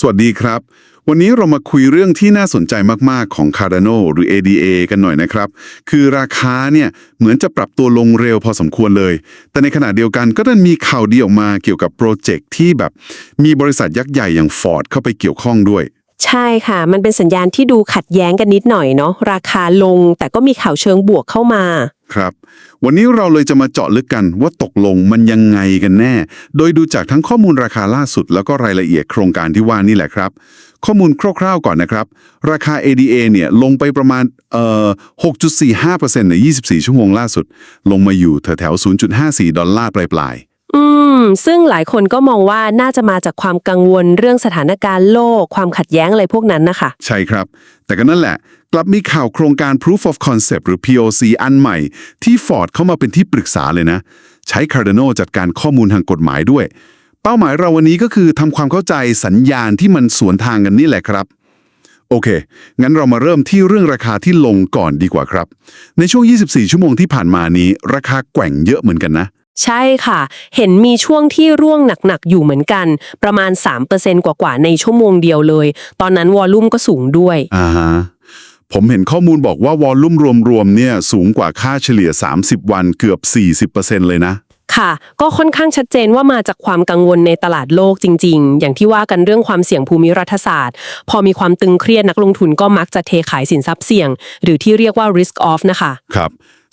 สวัสดีครับ วันนี้เรามาคุยเรื่องที่น่าสนใจมาก ๆ ของ Cardano หรือ ADA กันหน่อยนะครับ คือราคาเนี่ยเหมือนจะปรับตัวลงเร็วพอสมควรเลย แต่ในขณะเดียวกันก็ดันมีข่าวดีออกมาเกี่ยวกับโปรเจกต์ที่แบบมีบริษัทยักษ์ใหญ่อย่าง Ford เข้าไปเกี่ยวข้องด้วย ใช่ค่ะ มันเป็นสัญญาณที่ดูขัดแย้งกันนิดหน่อยเนาะราคาลงแต่ก็มีข่าวเชิงบวกเข้ามา ครับ วันนี้เราเลยจะมาเจาะลึกกันว่าตกลงมันยังไงกันแน่ โดยดูจากทั้งข้อมูลราคาล่าสุด แล้วก็รายละเอียดโครงการที่ว่านี่แหละครับ ข้อมูลคร่าวๆก่อนนะครับ ราคา ADA เนี่ยลงไปประมาณเอ่อ6.45%ใน 24 ชั่วโมงล่าสุด ลงมาอยู่แถวๆ0.54 ดอลลาร์ปลายๆ อืม ซึ่งหลายคนก็มองว่าน่าจะมาจากความกังวลเรื่องสถานการณ์โลก ความขัดแย้งอะไรพวกนั้นนะคะ ใช่ครับ แต่ก็นั่นแหละ กลับมีข่าวโครงการ Proof of Concept หรือ POC อันใหม่ ที่ Ford เข้ามาเป็นที่ปรึกษาเลยนะ ใช้ Cardano จัดการข้อมูลทางกฎหมายด้วย เป้าหมายเราวันนี้ก็คือทำความเข้าใจสัญญาณที่มันสวนทางกันนี่แหละครับโอเค งั้นเรามาเริ่มที่เรื่องราคาที่ลงก่อนดีกว่าครับ ในช่วง 24 ชั่วโมงที่ผ่านมานี้ ราคาแกว่งเยอะเหมือนกันนะ ใช่ค่ะ เห็นมีช่วงที่ร่วงหนักๆ อยู่เหมือนกัน ประมาณ 3%กว่าๆ ในชั่วโมงเดียวเลย ตอนนั้นวอลลุ่มก็สูงด้วย อ่าฮะผมเห็นข้อมูลบอกว่าวอลลุ่มรวมๆเนี่ยสูงกว่าค่าเฉลี่ย 30 วันเกือบ 40%เลยนะ ค่ะ ก็ค่อนข้างชัดเจนว่ามาจากความกังวลในตลาดโลกจริง ๆ อย่างที่ว่ากันเรื่องความเสี่ยงภูมิรัฐศาสตร์ พอมีความตึงเครียดนักลงทุนก็มักจะเทขายสินทรัพย์เสี่ยง หรือที่เรียกว่า risk off นะคะ ครับ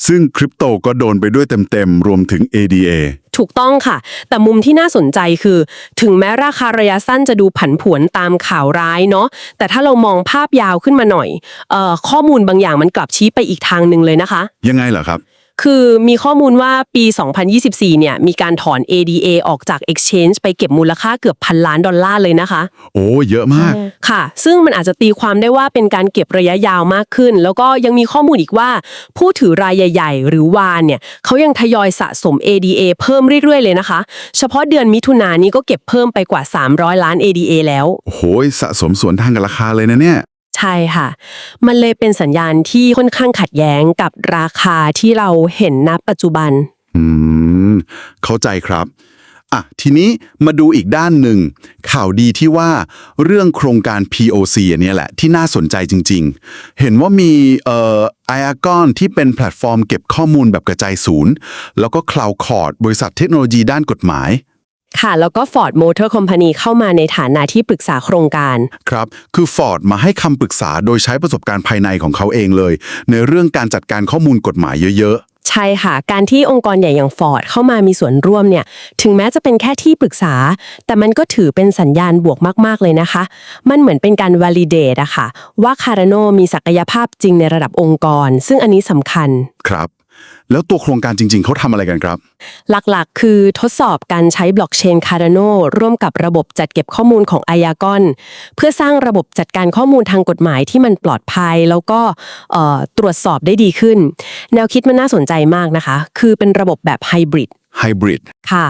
ซึ่งคริปโตก็โดนไปด้วยเต็มๆ รวมถึง ADA ถูกต้องค่ะ แต่มุมที่น่าสนใจคือ ถึงแม้ราคาระยะสั้นจะดูผันผวนตามข่าวร้ายเนาะแต่ถ้าเรามองภาพยาวขึ้นมาหน่อยเอ่อข้อมูลบางอย่างมันกลับชี้ไปอีกทางหนึ่งเลยนะคะ ยังไงเหรอครับ คือมีข้อมูลว่าปี 2024 เนี่ย มีการถอน ADA ออกจาก Exchange ไปเก็บมูลค่าเกือบพันล้านดอลลาร์เลยนะคะ โอ้เยอะมาก ค่ะ ซึ่งมันอาจจะตีความได้ว่าเป็นการเก็บระยะยาวมากขึ้น แล้วก็ยังมีข้อมูลอีกว่า ผู้ถือรายใหญ่ ๆ หรือวานเนี่ยเขายังทยอยสะสม ADA เพิ่มเรื่อยๆ เลยนะคะ เฉพาะเดือนมิถุนายนนี้ก็เก็บเพิ่มไปกว่า 300 ล้าน ADA แล้ว โอ้โหสะสมสวนทางกับราคาเลยนะเนี่ย ใช่ค่ะ มันเลยเป็นสัญญาณที่ค่อนข้างขัดแย้งกับราคาที่เราเห็นณปัจจุบัน อืม เข้าใจครับ อะ ทีนี้มาดูอีกด้านหนึ่ง ข่าวดีที่ว่าเรื่องโครงการ POC อันเนี้ยแหละ ที่น่าสนใจจริง ๆ เห็นว่ามีเอ่อไออากอนที่เป็นแพลตฟอร์มเก็บข้อมูลแบบกระจายศูนย์ แล้วก็ Cloud c o r d บริษัทเทคโนโลยีด้านกฎหมาย ค่ะแล้วก็ Ford Motor Company เข้ามาในฐานะที่ปรึกษาโครงการ ครับ คือ Ford มาให้คำปรึกษาโดยใช้ประสบการณ์ภายในของเขาเองเลย ในเรื่องการจัดการข้อมูลกฎหมายเยอะ ใช่ค่ะ การที่องค์กรใหญ่อย่าง Ford เข้ามามีส่วนร่วมเนี่ย ถึงแม้จะเป็นแค่ที่ปรึกษา แต่มันก็ถือเป็นสัญญาณบวกมาก ๆ เลยนะคะ มันเหมือนเป็นการ validate อะค่ะ ว่า Cardano มีศักยภาพจริงในระดับองค์กร ซึ่งอันนี้สำคัญ ๆ ครับ แล้วตัวโครงการจริง ๆ เขาทำอะไรกันครับ หลักๆ คือทดสอบการใช้บล็อกเชน Cardano ร่วมกับระบบจัดเก็บข้อมูลของ i a g o n เพื่อสร้างระบบจัดการข้อมูลทางกฎหมายที่มันปลอดภัย แล้วก็เอ่อตรวจสอบได้ดีขึ้น แนวคิดมันน่าสนใจมากนะคะ คือเป็นระบบแบบไฮบริดไฮบริดค่ะ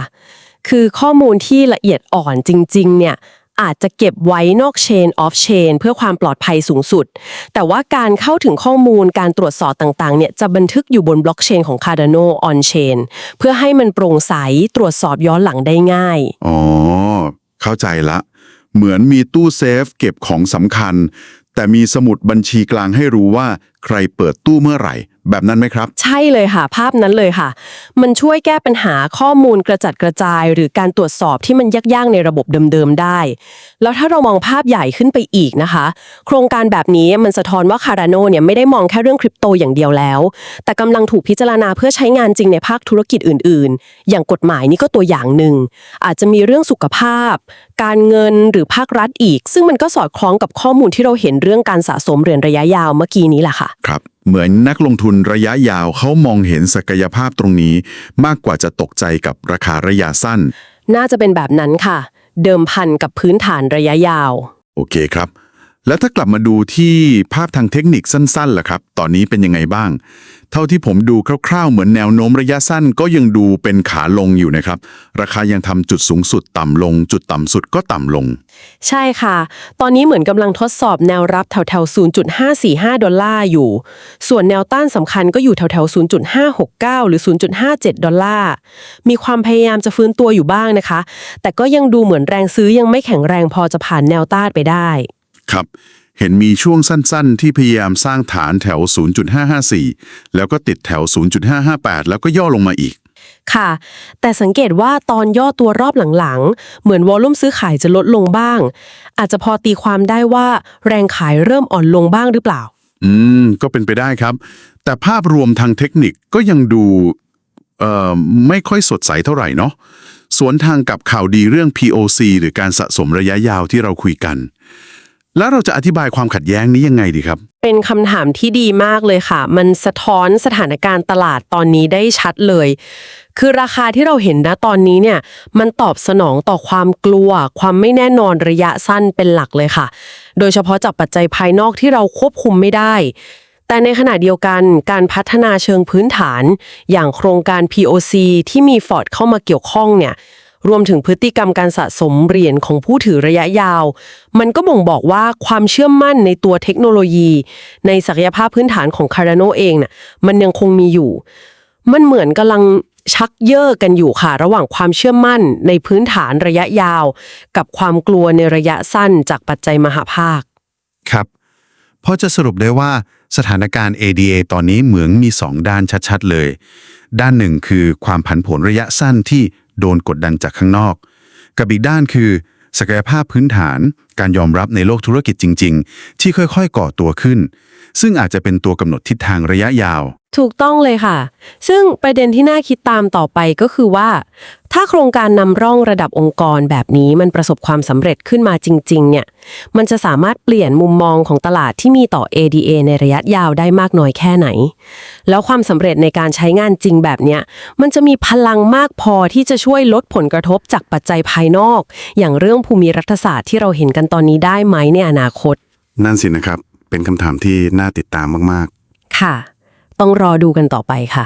คือข้อมูลที่ละเอียดอ่อนจริง ๆ เนี่ย อาจจะเก็บไว้นอกเชนออฟเชนเพื่อความปลอดภัยสูงสุด แต่ว่าการเข้าถึงข้อมูลการตรวจสอบต่างๆเนี่ยจะบันทึกอยู่บนบล็อกเชนของ Cardano on chain เพื่อให้มันโปร่งใสตรวจสอบย้อนหลังได้ง่าย อ๋อ เข้าใจละ เหมือนมีตู้เซฟเก็บของสำคัญ แต่มีสมุดบัญชีกลางให้รู้ว่า ใครเปิดตู้เมื่อไหร่ แบบนั้นไหมครับ ใช่เลยค่ะ ภาพนั้นเลยค่ะ มันช่วยแก้ปัญหาข้อมูลกระจัดกระจาย หรือการตรวจสอบที่มันยากๆในระบบเดิมๆได้ แล้วถ้าเรามองภาพใหญ่ขึ้นไปอีกนะคะ โครงการแบบนี้มันสะท้อนว่าคาราโนเนี่ยไม่ได้มองแค่เรื่องคริปโตอย่างเดียวแล้ว แต่กำลังถูกพิจารณาเพื่อใช้งานจริงในภาคธุรกิจอื่น ๆ อย่างกฎหมายนี่ก็ตัวอย่างหนึ่งอาจจะมีเรื่องสุขภาพ การเงินหรือภาครัฐอีก ซึ่งมันก็สอดคล้องกับข้อมูลที่เราเห็นเรื่องการสะสมเหรียญระยะยาวเมื่อกี้นี้แหละค่ะครับ เหมือนนักลงทุนระยะยาวเขามองเห็นศักยภาพตรงนี้ มากกว่าจะตกใจกับราคาระยะสั้น น่าจะเป็นแบบนั้นค่ะ เดิมพันกับพื้นฐานระยะยาว โอเคครับ แล้วถ้ากลับมาดูที่ภาพทางเทคนิคสั้นๆล่ะครับ ตอนนี้เป็นยังไงบ้าง เท่าที่ผมดูคร่าวๆ เหมือนแนวโน้มระยะสั้นก็ยังดูเป็นขาลงอยู่นะครับ ราคายังทำจุดสูงสุดต่ำลง จุดต่ำสุดก็ต่ำลง ใช่ค่ะ ตอนนี้เหมือนกำลังทดสอบแนวรับแถวๆ 0.545 ดอลลาร์อยู่ ส่วนแนวต้านสำคัญก็อยู่แถวๆ 0.569 หรือ 0.57 ดอลลาร์ มีความพยายามจะฟื้นตัวอยู่บ้างนะคะ แต่ก็ยังดูเหมือนแรงซื้อยังไม่แข็งแรงพอจะผ่านแนวต้านไปได้ ครับ เห็นมีช่วงสั้นๆ ที่พยายามสร้างฐานแถว 0.554 แล้วก็ติดแถว 0.558 แล้วก็ย่อลงมาอีก ค่ะ แต่สังเกตว่าตอนย่อตัวรอบหลังๆ เหมือนวอลลุ่มซื้อขายจะลดลงบ้าง อาจจะพอตีความได้ว่าแรงขายเริ่มอ่อนลงบ้างหรือเปล่า อืม ก็เป็นไปได้ครับ แต่ภาพรวมทางเทคนิคก็ยังดูเอ่อไม่ค่อยสดใสเท่าไหร่เนาะสวนทางกับข่าวดีเรื่อง POC หรือการสะสมระยะยาวที่เราคุยกัน แล้วเราจะอธิบายความขัดแย้งนี้ยังไงดีครับ เป็นคำถามที่ดีมากเลยค่ะ มันสะท้อนสถานการณ์ตลาดตอนนี้ได้ชัดเลย คือราคาที่เราเห็นนะตอนนี้เนี่ย มันตอบสนองต่อความกลัว ความไม่แน่นอนระยะสั้นเป็นหลักเลยค่ะ โดยเฉพาะจากปัจจัยภายนอกที่เราควบคุมไม่ได้ แต่ในขณะเดียวกันการพัฒนาเชิงพื้นฐาน อย่างโครงการ POC ที่มีฟอร์ดเข้ามาเกี่ยวข้องเนี่ย รวมถึงพฤติกรรมการสะสมเหรียญของผู้ถือระยะยาว มันก็บ่งบอกว่าความเชื่อมั่นในตัวเทคโนโลยี ในศักยภาพพื้นฐานของ Cardano เองน่ะมันยังคงมีอยู่ มันเหมือนกำลังชักเย่อกันอยู่ค่ะ ระหว่างความเชื่อมั่นในพื้นฐานระยะยาว กับความกลัวในระยะสั้นจากปัจจัยมหาภาค ครับพอจะสรุปได้ว่าสถานการณ์ ADA ตอนนี้เหมือนมี 2 ด้านชัดๆเลย ด้านหนึ่งคือความผันผวนระยะสั้นที่ โดนกดดันจากข้างนอก กับอีกด้านคือ ศักยภาพพื้นฐาน การยอมรับในโลกธุรกิจจริง ๆ ที่ค่อยๆ ก่อตัวขึ้น ซึ่งอาจจะเป็นตัวกำหนดทิศทางระยะยาว ถูกต้องเลยค่ะ ซึ่งประเด็นที่น่าคิดตามต่อไปก็คือว่า ถ้าโครงการนำร่องระดับองค์กรแบบนี้มันประสบความสำเร็จขึ้นมาจริง ๆ เนี่ย มันจะสามารถเปลี่ยนมุมมองของตลาดที่มีต่อ ADA ในระยะยาวได้มากน้อยแค่ไหน แล้วความสำเร็จในการใช้งานจริงแบบเนี้ย มันจะมีพลังมากพอที่จะช่วยลดผลกระทบจากปัจจัยภายนอก อย่างเรื่องภูมิรัฐศาสตร์ที่เราเห็นกันตอนนี้ได้ไหมในอนาคต นั่นสินะครับ เป็นคำถามที่น่าติดตามมากๆ ค่ะ ต้องรอดูกันต่อไปค่ะ